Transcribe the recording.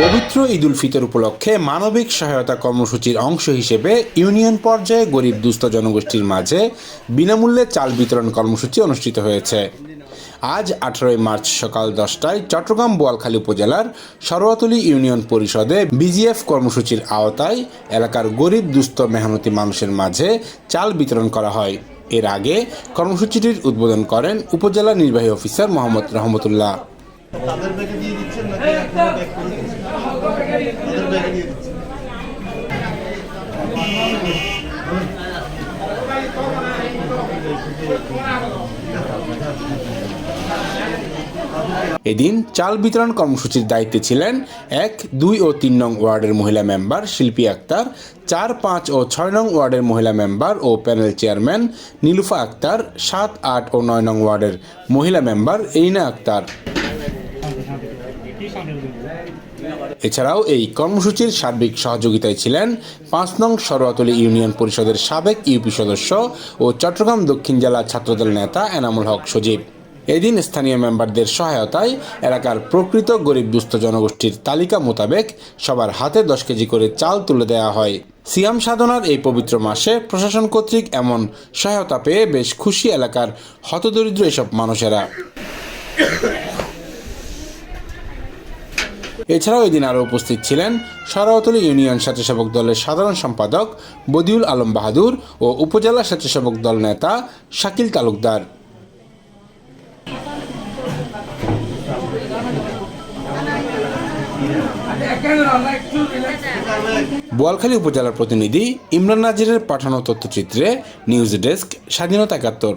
পবিত্র ঈদুল ফিতর উপলক্ষে মানবিক সহায়তা কর্মসূচির অংশ হিসেবে ইউনিয়ন পর্যায়ে গরিব দুস্থ জনগোষ্ঠীর মাঝে বিনামূল্যে চাল বিতরণ কর্মসূচি অনুষ্ঠিত হয়েছে। আজ আঠারোই মার্চ সকাল দশটায় চট্টগ্রাম বোয়ালখালী উপজেলার সরোয়াতলী ইউনিয়ন পরিষদে বিজিএফ কর্মসূচির আওতায় এলাকার গরিব দুস্থ মেহনতি মানুষের মাঝে চাল বিতরণ করা হয়। এর আগে কর্মসূচিটির উদ্বোধন করেন উপজেলা নির্বাহী অফিসার মোহাম্মদ রহমতুল্লাহ। তাদের ব্যাগে দিয়ে দিচ্ছেন নাকি তাদের ব্যাগে দিয়ে দিচ্ছেন। এদিন চাল বিতরণ কর্মসূচির দায়িত্বে ছিলেন এক, দুই ও তিন নং ওয়ার্ডের মহিলা মেম্বার শিল্পী আক্তার, চার, পাঁচ ও ছয় নং ওয়ার্ডের মহিলা মেম্বার ও প্যানেল চেয়ারম্যান নীলুফা আক্তার, সাত, আট ও নয় নং ওয়ার্ডের মহিলা মেম্বার এরিনা আক্তার। এছাড়াও এই কর্মসূচির সার্বিক সহযোগিতায় ছিলেন পাঁচ নং সরোয়াতলী ইউনিয়ন পরিষদের সাবেক ইউপি সদস্য ও চট্টগ্রাম দক্ষিণ জেলা ছাত্রদল নেতা এনামুল হক সজীব। এদিন স্থানীয় মেম্বারদের সহায়তায় এলাকার প্রকৃত গরিব দুস্থ জনগোষ্ঠীর তালিকা মোতাবেক সবার হাতে দশ কেজি করে চাল তুলে দেওয়া হয়। সিয়াম সাধনার এই পবিত্র মাসে প্রশাসন কর্তৃক এমন সহায়তা পেয়ে বেশ খুশি এলাকার হতদরিদ্র এসব মানুষেরা। এছাড়াও এদিন আরও উপস্থিত ছিলেন সরাওতলী ইউনিয়ন স্বেচ্ছাসেবক দলের সাধারণ সম্পাদক বদিউল আলম বাহাদুর ও উপজেলা স্বেচ্ছাসেবক দল নেতা শাকিল তালুকদার। বোয়ালখালী উপজেলার প্রতিনিধি ইমরান নাজিরের পাঠানো তথ্যচিত্রে নিউজ ডেস্ক স্বাধীনতা একাত্তর।